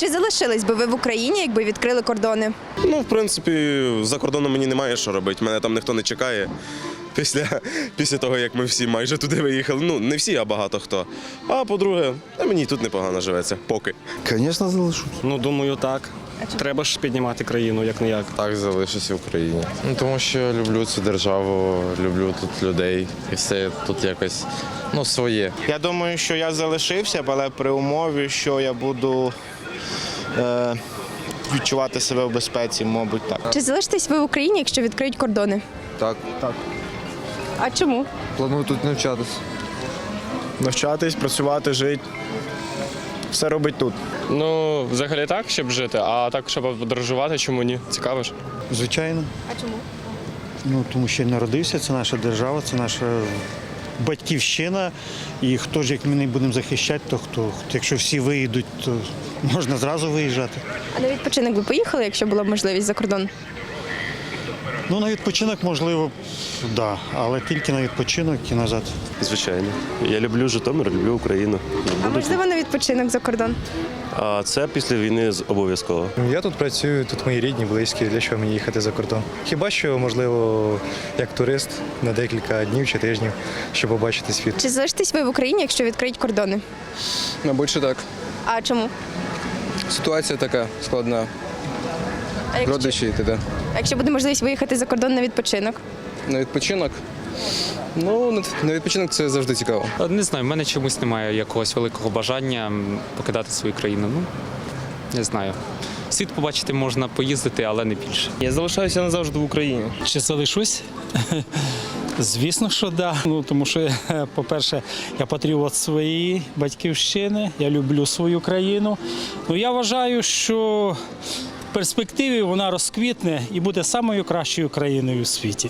Чи залишились би ви в Україні, якби відкрили кордони? Ну, в принципі, за кордоном мені немає що робити. Мене там ніхто не чекає. Після, після того, як ми всі майже туди виїхали. Ну, не всі, а багато хто. А по-друге, мені тут непогано живеться, поки. Звісно, залишусь. Ну, думаю, так. Треба ж піднімати країну, як не як. Так, залишусь в Україні. Ну, тому що люблю цю державу, люблю тут людей. І все тут якось ну, своє. Я думаю, що я залишився, б, але при умові, що я буду відчувати себе в безпеці, мабуть, так. Чи залишитесь ви в Україні, якщо відкриють кордони? Так, А чому? планую тут навчатися. Навчатись, працювати, жити. Все робить тут. Ну, взагалі так, щоб жити, а так, щоб подорожувати, чому ні? Цікаво ж. Звичайно. А чому? Ну тому що я народився, це наша держава, це наша батьківщина. І хто ж як ми не будемо захищати, то хто? Якщо всі виїдуть, то можна зразу виїжджати. А на відпочинок ви поїхали, якщо була б можливість за кордон? Ну на відпочинок можливо, так, да, але тільки на відпочинок і назад. Звичайно. Я люблю Житомир, люблю Україну. А можливо на відпочинок за кордон? А це після війни обов'язково. Я тут працюю, тут мої рідні, близькі. Для чого мені їхати за кордон? Хіба що, можливо, як турист на декілька днів чи тижнів, щоб побачити світ. Чи залишитесь ви в Україні, якщо відкриють кордони? Мабуть, що так. А чому? Ситуація така складна. А якщо, Родичі і т.д. а якщо буде можливість виїхати за кордон на відпочинок? На відпочинок. Ну, на- на відпочинок це завжди цікаво. Не знаю, в мене чомусь немає якогось великого бажання м, покидати свою країну. Ну, не знаю. Світ побачити можна поїздити, але не більше. Я залишаюся назавжди в Україні. Чи залишусь? Звісно, що да. Ну тому що, по-перше, я патріот своєї батьківщини, я люблю свою країну. Ну я вважаю, що перспективі вона розквітне і буде самою кращою країною у світі.